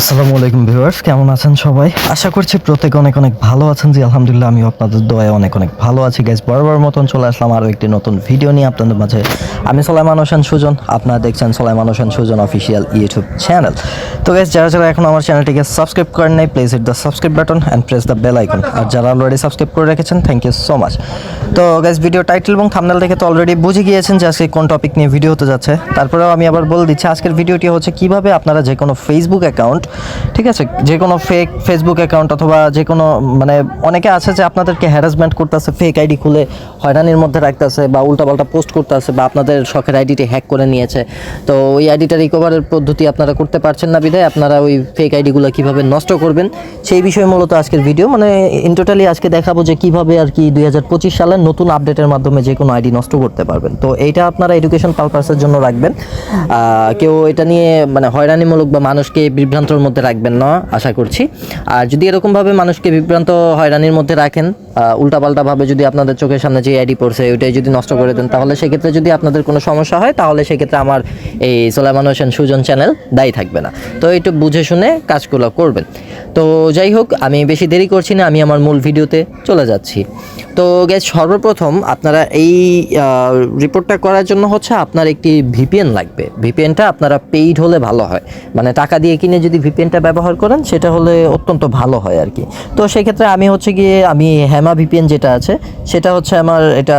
আসসালামু আলাইকুম ভিউয়ার্স, কেমন আছেন সবাই? আশা করছি প্রত্যেকে অনেক অনেক ভালো আছেন জি, আলহামদুলিল্লাহ আমি আপনাদের দোয়ায় অনেক অনেক ভালো আছি। গাইজ বরাবর মতন চলে আসলাম আরও একটি নতুন ভিডিও নিয়ে আপনাদের মাঝে। আমি সোলাইমান হোসেন সুজন, আপনারা দেখছেন Solaiman Hossain Sujan official YouTube channel তো গাইজ যারা যারা এখন আমার চ্যানেলটিকে সাবস্ক্রাইব করেন নাই place it the subscribe button and press the bell icon আর যারা অলরেডি সাবস্ক্রাইব করে রেখেছেন থ্যাংক ইউ সো মাচ তো গাইজ ভিডিও টাইটেল এবং থামনেল দেখে তো অলরেডি বুঝে গিয়েছেন যে আজকে কোন টপিক নিয়ে ভিডিও হতে যাচ্ছে। তারপরেও আমি আবার বলে দিচ্ছি, আজকের ভিডিওটি হচ্ছে কীভাবে আপনারা যে কোনো ফেসবুক অ্যাকাউন্ট ঠিক আছে? যে কোনো ফেক ফেসবুক অ্যাকাউন্ট অথবা যে কোনো মানে অনেকে আছে যে আপনাদেরকে হ্যারাসমেন্ট করতেছে ফেক আইডি খুলে হয়রানির মধ্যে রাখতেছে বা উল্টাপাল্টা পোস্ট করতেছে বা আপনাদের শখের আইডিটি হ্যাক করে নিয়েছে। তো ওই আইডিটা রিকভারের পদ্ধতি আপনারা করতে পারছেন না বিধায় আপনারা ওই ফেক আইডিগুলো কীভাবে নষ্ট করবেন, সেই বিষয়ে মূলত আজকের ভিডিও মানে ইন টোটালি আজকে দেখাবো যে কীভাবে আর কি দুই হাজার পঁচিশ সালের নতুন আপডেটের মাধ্যমে যে কোনো আইডি নষ্ট করতে পারবেন। তো এইটা আপনারা এডুকেশন পারপাসের জন্য রাখবেন। কেউ এটা নিয়ে মানে হয়রানিমূলক বা মানুষকে বিভ্রান্তর মধ্যে রাখবেন না আশা করছি। আর যদি এরকমভাবে মানুষকে বিভ্রান্ত হয়রানির মধ্যে রাখেন উল্টাপাল্টাভাবে যদি আপনাদের চোখের সামনে যে আইডি পড়ছে, ওইটাই যদি নষ্ট করে দেন, তাহলে সেক্ষেত্রে যদি আপনাদের কোনো সমস্যা হয়, তাহলে সেক্ষেত্রে আমার এই সোলাইমান হোসেন সুজন চ্যানেল দায়ী থাকবে না। তো একটু বুঝে শুনে কাজগুলো করবেন। তো যাই হোক, আমি বেশি দেরি করছি না, আমি আমার মূল ভিডিওতে চলে যাচ্ছি। তো গ্যাস সর্বপ্রথম আপনারা এই রিপোর্টটা করার জন্য হচ্ছে আপনার একটি ভিপিএন লাগবে। ভিপিএনটা আপনারা পেইড হলে ভালো হয়। মানে টাকা দিয়ে কিনে যদি ভিপিএনটা ব্যবহার করেন, সেটা হলে অত্যন্ত ভালো হয় আর কি। তো সেক্ষেত্রে আমি হচ্ছে গিয়ে, আমি হ্যামা ভিপিএন যেটা আছে, সেটা হচ্ছে আমার এটা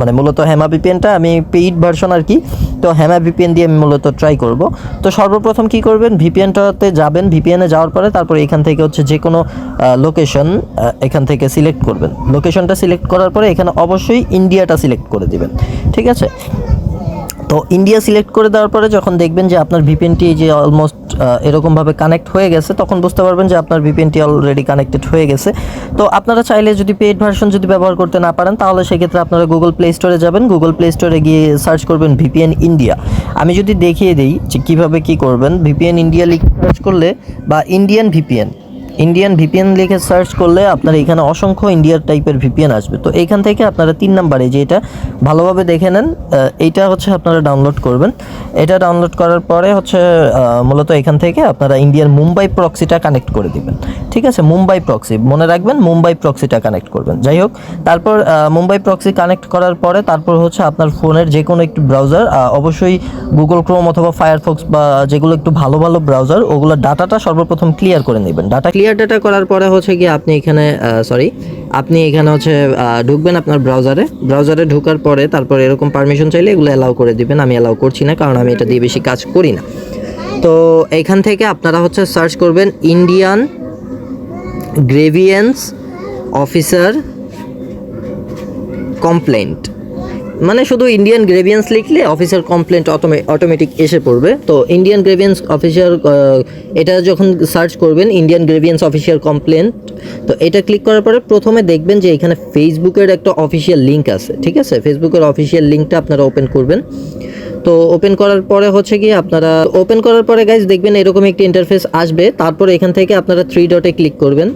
মানে মূলত হ্যামা ভিপিএনটা আমি পেইড ভার্সন আর কি, তো হ্যামা ভিপিএন দিয়ে আমি মূলত ট্রাই করব। তো সর্বপ্রথম কি করবেন ভিপিএনটাতে যাবেন ভিপিএনে যাওয়ার পরে তারপরে এখান থেকে হচ্ছে যে কোনো লোকেশন এখান থেকে সিলেক্ট করবেন। লোকেশনটা সিলেক্ট করার পরে এখানে অবশ্যই ইন্ডিয়াটা সিলেক্ট করে দিবেন, ঠিক আছে? তো ইন্ডিয়া সিলেক্ট করে দেওয়ার পরে যখন দেখবেন যে আপনার ভিপিএনটি যে অলমোস্ট এরকমভাবে কানেক্ট হয়ে গেছে, তখন বুঝতে পারবেন যে আপনার ভিপিএনটি অলরেডি কানেক্টেড হয়ে গেছে। তো আপনারা চাইলে যদি পেইড ভার্সন যদি ব্যবহার করতে না পারেন, তাহলে সেক্ষেত্রে আপনারা গুগল প্লে স্টোরে যাবেন। গুগল প্লে স্টোরে গিয়ে সার্চ করবেন ভিপিএন ইন্ডিয়া আমি যদি দেখিয়ে দিই যে কীভাবে কী করবেন ভিপিএন ইন্ডিয়া লিখে সার্চ করলে বা ইন্ডিয়ান ভিপিএন ইন্ডিয়ান ভিপিএন লিখে সার্চ করলে আপনার এখানে অসংখ্য ইন্ডিয়ার টাইপের ভিপিএন আসবে। তো এইখান থেকে আপনারা তিন নাম্বারে যে এটা ভালোভাবে দেখে নেন এইটা হচ্ছে আপনারা ডাউনলোড করবেন। এটা ডাউনলোড করার পরে হচ্ছে মূলত এখান থেকে আপনারা ইন্ডিয়ার মুম্বাই প্রক্সিটা কানেক্ট করে দিবেন। ঠিক আছে? মুম্বাই প্রক্সি মনে রাখবেন মুম্বাই প্রক্সিটা কানেক্ট করবেন। যাই হোক, তারপর মুম্বাই প্রক্সি কানেক্ট করার পরে তারপর হচ্ছে আপনার ফোনের যে কোনো একটি ব্রাউজার অবশ্যই গুগল ক্রোম অথবা ফায়ারফক্স বা যেগুলো একটু ভালো ভালো ব্রাউজার ওগুলো ডাটাটা সর্বপ্রথম ক্লিয়ার করে নেবেন। ডাটা ক্লিয়ার ডাটা করার পরে হচ্ছে কি আপনি এখানে সরি আপনি এখানে হচ্ছে ঢুকবেন আপনার ব্রাউজারে ব্রাউজারে ঢোকার পরে তারপর এরকম পারমিশন চাইলে এগুলো অ্যালাউ করে দিবেন। আমি অ্যালাউ করছি না, কারণ আমি এটা দিয়ে বেশি কাজ করি না। তো এখান থেকে আপনারা হচ্ছে সার্চ করবেন ইন্ডিয়ান গ্রেভিয়েন্স অফিসার কমপ্লেন্ট মানে শুধু ইন্ডিয়ান গ্রেভিয়েন্স লিখলে অফিসার কমপ্লেন্ট অটোমেটিক এসে পড়বে। তো ইন্ডিয়ান গ্রেভিয়েন্স অফিসার এটা যখন সার্চ করবেন ইন্ডিয়ান গ্রেভিয়েন্স অফিসিয়াল কমপ্লেন্ট তো এটা ক্লিক করার পরে প্রথমে দেখবেন যে এখানে ফেসবুকের একটা অফিসিয়াল লিঙ্ক আছে, ঠিক আছে? ফেসবুকের অফিসিয়াল লিঙ্কটা আপনারা ওপেন করবেন। তো ওপেন করার পরে হচ্ছে কি, আপনারা ওপেন করার পরে গাইজ দেখবেন এরকম একটি ইন্টারফেস আসবে। তারপর এখান থেকে আপনারা থ্রি ডটে ক্লিক করবেন।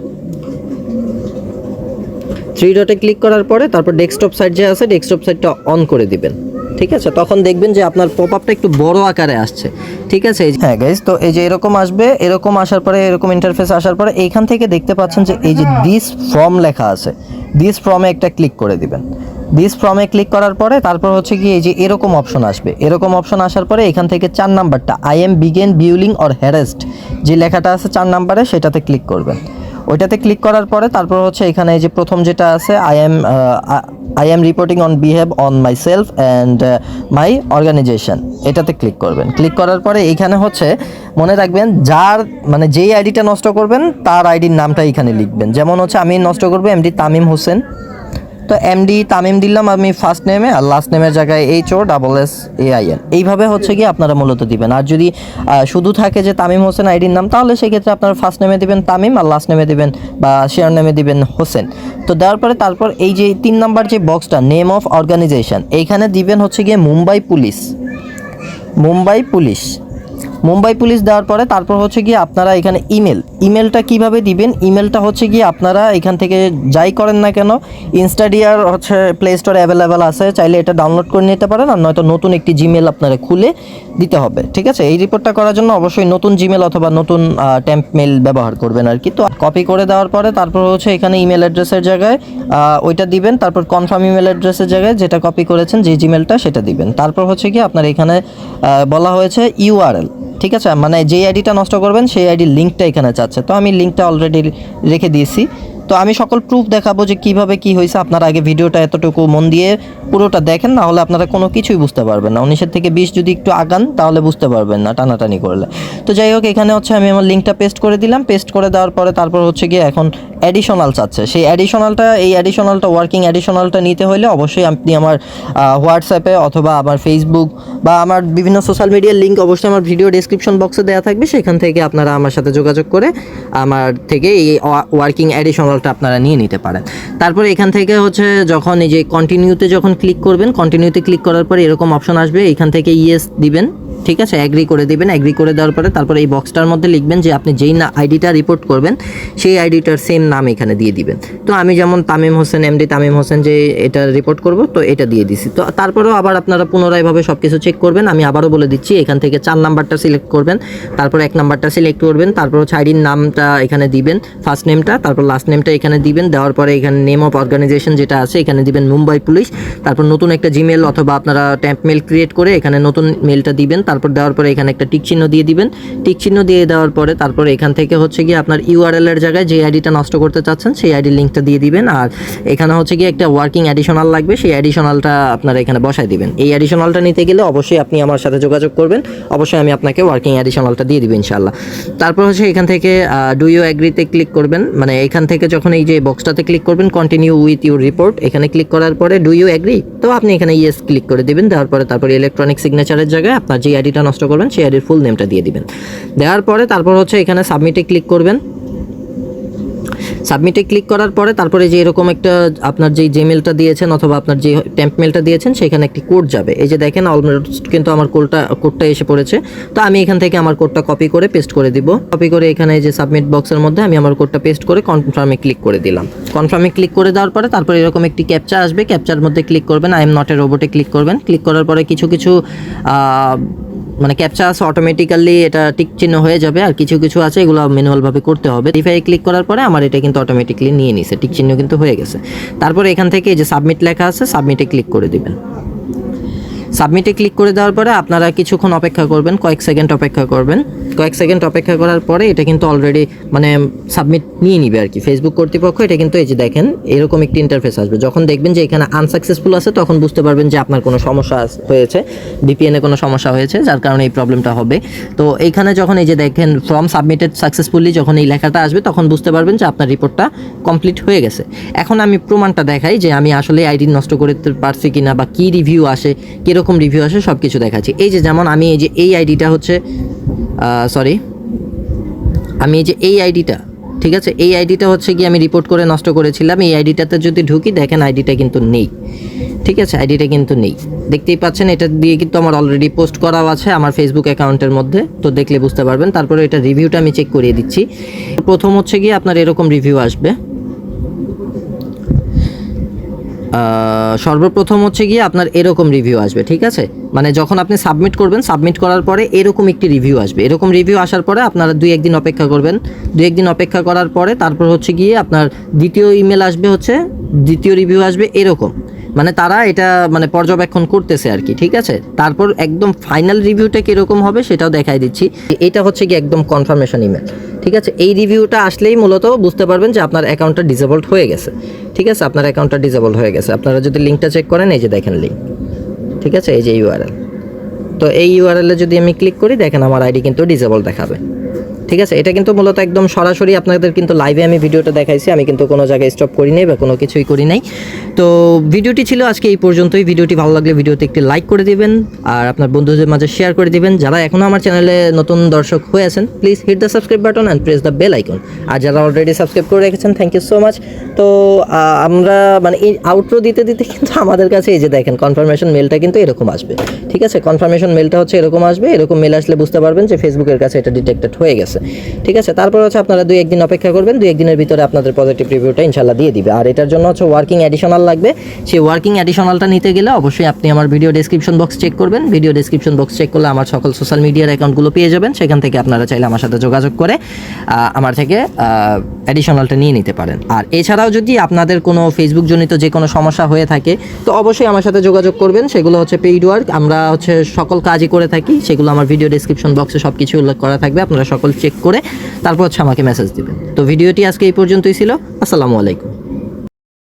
থ্রি ডটে ক্লিক করার পরে তারপর ডেস্কটপ সাইট যে আছে ডেস্কটপ সাইটটা অন করে দিবেন। ঠিক আছে? তখন দেখবেন যে আপনার পপ আপটা একটু বড় আকারে আসছে। ঠিক আছে? হ্যাঁ গাইজ তো এই যে এরকম আসবে, এরকম আসার পরে, এরকম ইন্টারফেস আসার পরে, এইখান থেকে দেখতে পাচ্ছেন যে এই যে দিস ফর্ম লেখা আছে দিস ফর্মে একটা ক্লিক করে দিবেন। দিস ফর্মে ক্লিক করার পরে, তারপর হচ্ছে কি, এই যে এরকম অপশন আসবে। এরকম অপশন আসার পরে, এখান থেকে চার নাম্বারটা আই এম বিগেন বিউলিং অর হ্যারেস্ট যে লেখাটা আছে চার নাম্বারে, সেটাতে ক্লিক করবেন। ওইটাতে ক্লিক করার পরে তারপর হচ্ছে এখানে এই যে প্রথম যেটা আছে I am I am reporting on behalf on myself and my organisation এটাতে ক্লিক করবেন। ক্লিক করার পরে এইখানে হচ্ছে মনে রাখবেন যার মানে যেই আইডিটা নষ্ট করবেন, তার আইডির নামটা এখানে লিখবেন। যেমন হচ্ছে আমি নষ্ট করব এমডি তামিম হোসেন। তো এমডি তামিম দিলাম আমি ফার্স্ট নেমে আর লাস্ট নেমের জায়গায় H O double S A I N এইভাবে হচ্ছে কি আপনারা মূলত দিবেন। আর যদি শুধু থাকে যে তামিম হোসেন আইডির নাম, তাহলে সেক্ষেত্রে আপনারা ফার্স্ট নেমে দিবেন তামিম আর লাস্ট নেমে দিবেন বা শেয়ার নেমে দিবেন হোসেন। তো দেওয়ার পরে তারপর এই যে তিন নাম্বার যে বক্সটা নেম অফ অর্গানাইজেশন এইখানে দিবেন হচ্ছে গিয়ে Mumbai police. Mumbai police. Mumbai police দেওয়ার পরে তারপর হচ্ছে গিয়ে আপনারা এখানে ইমেল, ইমেলটা কীভাবে দিবেন? ইমেলটা হচ্ছে গিয়ে আপনারা এখান থেকে যাই করেন না কেন ইনস্টাডিয়ার হচ্ছে প্লে স্টোরে অ্যাভেলেবেল আছে, চাইলে এটা ডাউনলোড করে নিতে পারেন আর নয়তো নতুন একটি জিমেল আপনারা খুলে দিতে হবে, ঠিক আছে? এই রিপোর্টটা করার জন্য অবশ্যই নতুন জিমেল অথবা নতুন টেম্প মেল ব্যবহার করবেন আর কি। তো কপি করে দেওয়ার পরে তারপর হচ্ছে এখানে ইমেল অ্যাড্রেসের জায়গায় ওইটা দিবেন, তারপর কনফার্ম ইমেল অ্যাড্রেসের জায়গায় যেটা কপি করেছেন যে জিমেলটা সেটা দিবেন। তারপর হচ্ছে কি আপনার এখানে বলা হয়েছে ইউআরএল ঠিক আছে? মানে যে আইডিটা নষ্ট করবেন, সেই আইডির লিঙ্কটা এখানে চাচ্ছে তো আমি লিঙ্কটা অলরেডি রেখে দিয়েছি। তো আমি সকল প্রুফ দেখাবো যে কীভাবে কি হয়েছে। আপনারা আগে ভিডিওটা এতটুকু মন দিয়ে পুরোটা দেখেন, না হলে আপনারা কোনো কিছুই বুঝতে পারবেন না। উনিশের থেকে বিশ যদি একটু আগান, তাহলে বুঝতে পারবেন না টানাটানি করলে। তো যাই হোক, এখানে হচ্ছে আমি আমার লিঙ্কটা পেস্ট করে দিলাম। পেস্ট করে দেওয়ার পরে তারপর হচ্ছে গিয়ে এখন অ্যাডিশনাল চাচ্ছে। সেই অ্যাডিশনালটা এই অ্যাডিশনালটা ওয়ার্কিং অ্যাডিশনালটা নিতে হলে অবশ্যই আপনি আমার হোয়াটসঅ্যাপে অথবা আমার ফেসবুক বা আমার বিভিন্ন সোশ্যাল মিডিয়ার লিঙ্ক অবশ্যই আমার ভিডিও ডিসক্রিপশন বক্সে দেওয়া থাকবে। সেখান থেকে আপনারা আমার সাথে যোগাযোগ করে আমার থেকে এই ওয়ার্কিং অ্যাডিশনালটা আপনারা নিয়ে নিতে পারেন। তারপরে এখান থেকে হচ্ছে যখন এই যে কন্টিনিউতে যখন ক্লিক করবেন কন্টিনিউতে ক্লিক করার পরে এরকম অপশন আসবে। এখান থেকে ইয়েস দিবেন। ঠিক আছে? অ্যাগ্রি করে দিবেন অ্যাগ্রি করে দেওয়ার পরে তারপরে এই বক্সটার মধ্যে লিখবেন যে আপনি যেই না আইডিটা রিপোর্ট করবেন, সেই আইডিটার সেম নাম এখানে দিয়ে দিবেন। তো আমি যেমন তামিম হোসেন এমডি তামিম হোসেন যে এটা রিপোর্ট করব, তো এটা দিয়ে দিছি। তো তারপরেও আবার আপনারা পুনরায়ভাবে সব কিছু চেক করবেন, আমি আবারও বলে দিচ্ছি, এখান থেকে চার নাম্বারটা সিলেক্ট করবেন, তারপর এক নাম্বারটা সিলেক্ট করবেন, তারপর হচ্ছে নামটা এখানে দিবেন ফার্স্ট নেমটা তারপর লাস্ট নেমটা এখানে দিবেন, দেওয়ার পরে এখানে নেম অফ অর্গানাইজেশন যেটা আছে, এখানে দিবেন মুম্বাই পুলিশ, তারপর নতুন একটা জিমেল অথবা আপনারা ট্যাম্প মেল ক্রিয়েট করে এখানে নতুন মেলটা দিবেন তারপর দেওয়ার পরে এখানে একটা টিক চিহ্ন দিয়ে দিবেন। টিক চিহ্ন দিয়ে দেওয়ার পরে তারপর এখান থেকে হচ্ছে গিয়ে আপনার ইউআরএল এর জায়গায় যে আইডিটা নষ্ট করতে চাচ্ছেন, সেই আইডির লিঙ্কটা দিয়ে দিবেন। আর এখানে হচ্ছে গিয়ে একটা ওয়ার্কিং অ্যাডিশনাল লাগবে, সেই অ্যাডিশনালটা আপনারা এখানে বসায় দিবেন। এই অ্যাডিশনালটা নিতে গেলে অবশ্যই আপনি আমার সাথে যোগাযোগ করবেন। অবশ্যই আমি আপনাকে ওয়ার্কিং অ্যাডিশনালটা দিয়ে দিব ইনশাল্লাহ তারপর হচ্ছে এখান থেকে ডু ইউ অ্যাগ্রিতে ক্লিক করবেন? মানে এখান থেকে যখন এই যে বক্সটাতে ক্লিক করবেন কন্টিনিউ উইথ ইউর রিপোর্ট এখানে ক্লিক করার পরে ডু ইউ অ্যাগ্রি তো আপনি এখানে ইয়েস ক্লিক করে দিবেন। দেওয়ার পরে তারপরে ইলেকট্রনিক সিগনেচারের জায়গায় আপনার যে আইডিটা নষ্ট করবেন, সেই আইডির ফুল নেমটা দিয়ে দিবেন। দেওয়ার পরে তারপর হচ্ছে এখানে সাবমিটে ক্লিক করবেন। সাবমিটে ক্লিক করার পরে তারপরে যে এরকম একটা আপনার যেই জিমেলটা দিয়েছেন অথবা আপনার যে টেম্প মেলটা দিয়েছেন, সেখানে একটি কোড যাবে। এই যে দেখেন অলমোস্ট কিন্তু আমার কোডটা কোডটা এসে পড়েছে। তো আমি এখান থেকে আমার কোডটা কপি করে পেস্ট করে দিব। কপি করে এখানে যে সাবমিট বক্সের মধ্যে আমি আমার কোডটা পেস্ট করে কনফার্মে ক্লিক করে দিলাম। কনফার্মে ক্লিক করে দেওয়ার পরে তারপরে এরকম একটি ক্যাপচা আসবে। ক্যাপচার মধ্যে ক্লিক করবেন আই এম নট এ রোবটে ক্লিক করবেন। ক্লিক করার পরে কিছু কিছু মানে ক্যাপচা আছে অটোমেটিক্যালি এটা টিক চিহ্ন হয়ে যাবে আর কিছু কিছু আছে, এগুলো ম্যানুয়ালভাবে করতে হবে। ভেরিফাই ক্লিক করার পরে আমার এটা কিন্তু অটোমেটিক্যালি নিয়ে নিছে টিক চিহ্ন কিন্তু হয়ে গেছে। তারপর এখান থেকে যে সাবমিট লেখা আছে সাবমিটে ক্লিক করে দিবেন। সাবমিটে ক্লিক করে দেওয়ার পরে আপনারা কিছুক্ষণ অপেক্ষা করবেন, কয়েক সেকেন্ড অপেক্ষা করবেন। কয়েক সেকেন্ড অপেক্ষা করার পরে এটা কিন্তু অলরেডি মানে সাবমিট নিয়ে নিবে আর কি। ফেসবুক কর্তৃপক্ষ এটা কিন্তু এই যে দেখেন, এরকম একটি ইন্টারফেস আসবে। যখন দেখবেন যে এখানে আনসাকসেসফুল আছে, তখন বুঝতে পারবেন যে আপনার কোনো সমস্যা হয়েছে ভিপিএনে কোনো সমস্যা হয়েছে, যার কারণে এই প্রবলেমটা হবে। তো এইখানে যখন এই যে দেখেন ফর্ম সাবমিটেড সাকসেসফুলি যখন এই লেখাটা আসবে, তখন বুঝতে পারবেন যে আপনার রিপোর্টটা কমপ্লিট হয়ে গেছে। এখন আমি প্রমাণটা দেখাই যে আমি আসলে আইডি নষ্ট করতে পারছি কিনা বা কী রিভিউ আসে, কীরকম রিভিউ আসে সব কিছু দেখাচ্ছি। এই যে যেমন আমি এই যে এই আইডিটা হচ্ছে সরি আমি এই যে এই আইডিটা ঠিক আছে? এই আইডিটা হচ্ছে কি আমি রিপোর্ট করে নষ্ট করেছিলাম। এই আইডিটাতে যদি ঢুকি, দেখেন আইডিটা কিন্তু নেই। ঠিক আছে? আইডিটা কিন্তু নেই। দেখতেই পাচ্ছেন, এটা দিয়ে কিন্তু আমার অলরেডি পোস্ট করাও আছে আমার ফেসবুক অ্যাকাউন্টের মধ্যে। তো দেখলে বুঝতে পারবেন। তারপরে এটা রিভিউটা আমি চেক করিয়ে দিচ্ছি। প্রথম হচ্ছে গিয়ে আপনার এরকম রিভিউ আসবে। সর্বপ্রথম হচ্ছে গিয়ে আপনার এরকম রিভিউ আসবে, ঠিক আছে? মানে যখন আপনি সাবমিট করবেন সাবমিট করার পরে এরকম একটি রিভিউ আসবে। এরকম রিভিউ আসার পরে আপনারা দুই একদিন অপেক্ষা করবেন। দুই একদিন অপেক্ষা করার পরে তারপর হচ্ছে গিয়ে আপনার দ্বিতীয় ইমেল আসবে হচ্ছে, দ্বিতীয় রিভিউ আসবে এরকম। মানে তারা এটা মানে পর্যবেক্ষণ করতেছে আর কি, ঠিক আছে? তারপর একদম ফাইনাল রিভিউটা কীরকম হবে সেটাও দেখাই দিচ্ছি। এটা হচ্ছে কি একদম কনফার্মেশন ইমেল ঠিক আছে? এই রিভিউটা আসলেই মূলত বুঝতে পারবেন যে আপনার অ্যাকাউন্টটা ডিসেবলড হয়ে গেছে, ঠিক আছে? আপনার অ্যাকাউন্টটা ডিসেবল হয়ে গেছে। আপনারা যদি লিঙ্কটা চেক করেন, এই যে দেখেন লিঙ্ক ঠিক আছে? এই যে ইউআরএল তো এই ইউআরএলে যদি আমি ক্লিক করি, দেখেন আমার আইডি কিন্তু ডিসেবল দেখাবে। ঠিক আছে? এটা কিন্তু মূলত একদম সরাসরি আপনাদের কিন্তু লাইভে আমি ভিডিওটা দেখাইছি। আমি কিন্তু কোনো জায়গায় স্টপ করি নাই বা কোনো কিছুই করি নাই। তো ভিডিওটি ছিল আজকে এই পর্যন্তই। ভিডিওটি ভালো লাগলে ভিডিওতে একটি লাইক করে দিবেন আর আপনার বন্ধুদের মাঝে শেয়ার করে দিবেন। যারা এখনও আমার চ্যানেলে নতুন দর্শক হয়ে আছেন please hit the subscribe button and press the bell icon আর যারা অলরেডি সাবস্ক্রাইব করে রেখেছেন থ্যাংক ইউ সো মাচ তো আমরা মানে এই আউটরো দিতে দিতে কিন্তু আমাদের কাছে এই যে দেখেন কনফার্মেশন মেলটা কিন্তু এরকম আসবে। ঠিক আছে? কনফার্মেশন মেলটা হচ্ছে এরকম আসবে। এরকম মেল আসলে বুঝতে পারবেন যে ফেসবুকের কাছে এটা ডিটেক্টেড হয়ে গেছে। ঠিক আছে? তারপর হচ্ছে আপনারা দুই একদিন অপেক্ষা করবেন, দুই একদিনের ভিতরে আপনাদের পজিটিভ রিভিউটা ইনশাল্লাহ দিয়ে দিবে। আর এটার জন্য হচ্ছে ওয়ার্কিং অ্যাডিশনাল লাগবে। সেই ওয়ার্কিং অ্যাডিশনালটা নিতে গেলে অবশ্যই আপনি আমার ভিডিও ডিসক্রিপশন বক্স চেক করবেন। ভিডিও ডিসক্রিপশন বক্স চেক করলে আমার সকল সোশ্যাল মিডিয়ার অ্যাকাউন্টগুলো পেয়ে যাবেন। সেখান থেকে আপনারা চাইলে আমার সাথে যোগাযোগ করে আমার থেকে অ্যাডিশনালটা নিয়ে নিতে পারেন। আর এছাড়াও যদি আপনাদের কোনো ফেসবুক জনিত যে কোনো সমস্যা হয়ে থাকে, তো অবশ্যই আমার সাথে যোগাযোগ করবেন। সেগুলো হচ্ছে পেইড ওয়ার্ক আমরা হচ্ছে সকল কাজই করে থাকি। সেগুলো আমার ভিডিও ডিসক্রিপশন বক্সে সব কিছু উল্লেখ করা থাকবে, আপনারা সকল চেক করে তারপর হচ্ছে আমাকে মেসেজ দেবেন। তো ভিডিওটি আজকে এই পর্যন্তই ছিল। আসসালামু আলাইকুম।